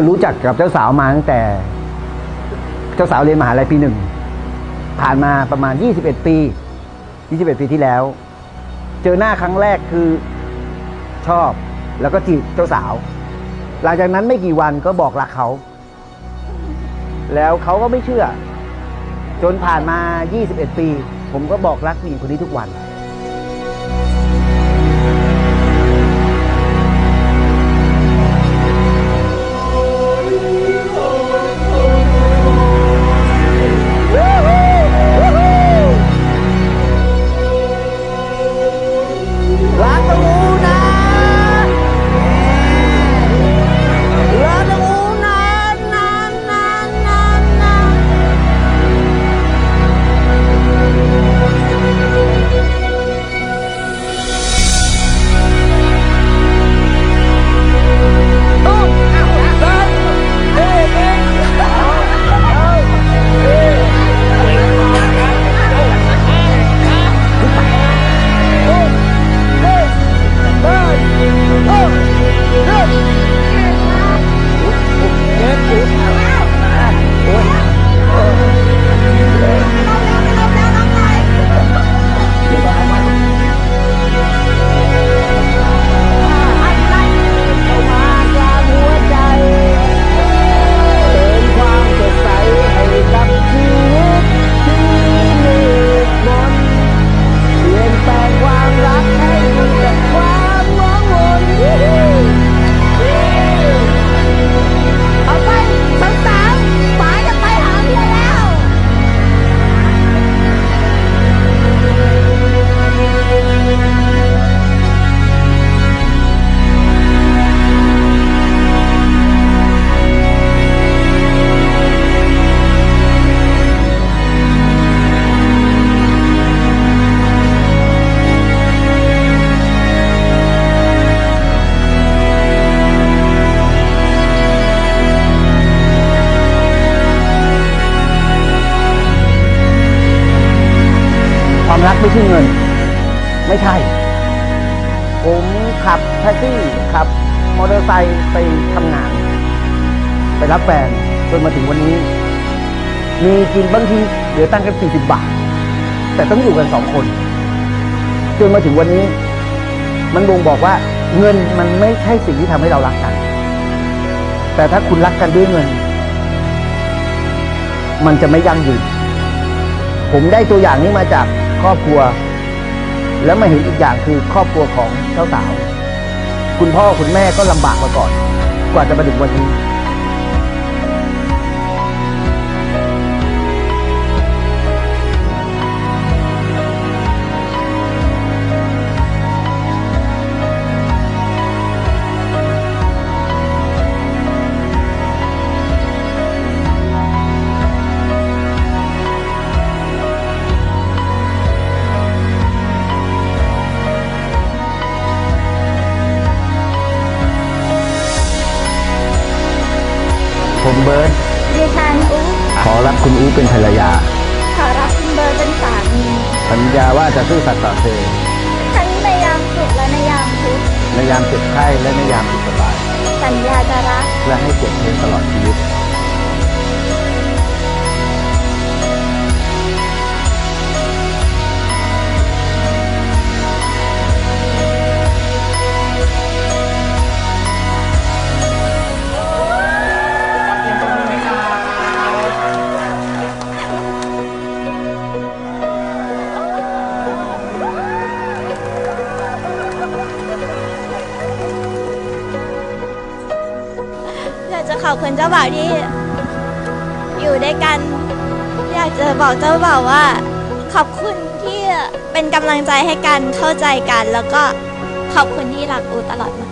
คือรู้จักกับเจ้าสาวมาตั้งแต่ เจ้าสาวเรียนมหาลัยปีหนึ่ง ผ่านมาประมาณ 21 ปี 21 ปีที่แล้ว เจอหน้าครั้งแรกคือชอบแล้วก็จีบเจ้าสาว หลังจากนั้นไม่กี่วันก็บอกรักเขา แล้วเขาก็ไม่เชื่อ จนผ่านมา 21 ปี ผมก็บอกรักผู้หญิงคนนี้ทุกวัน ไม่ใช่เงิน ไม่ใช่ ผมขับแท็กซี่ขับมอเตอร์ไซค์ไปทำงาน ไปรับแฟนจนมาถึงวันนี้ มีกินบางทีเหลือตั้งค์กันสี่สิบบาท แต่ต้องอยู่กันสองคนจนมาถึงวันนี้ มันบ่งบอกว่าเงินมันไม่ใช่สิ่งที่ทำให้เรารักกัน แต่ถ้าคุณรักกันด้วยเงิน มันจะไม่ยั่งยืนผมได้ตัวอย่างนี้มาจาก ครอบครัว แล้วมาเห็นอีกอย่างคือครอบครัวของเจ้าสาว คุณพ่อคุณแม่ก็ลำบากมาก่อน กว่าจะมาถึงวันนี้ ผมเบิร์ตดิฉันอุ๊ขอรับคุณอู้เป็นภรรยา ขอรับคุณเบิร์ดเป็นสามีสัญญาว่าจะซื่อสัตย์ต่อเธอทั้งในยามสุขและในยามทุกข์ในยามเจ็บไข้และในยามสุขสบาย สัญญาจะรักและให้เกียรติเธอตลอดชีวิต ขอบคุณเจ้าบ่าวที่ อยู่ด้วยกัน อยากจะบอกเจ้าบ่าวว่า ขอบคุณที่เป็นกำลังใจให้กันเข้าใจกัน แล้วก็ขอบคุณที่รักอูตลอดมา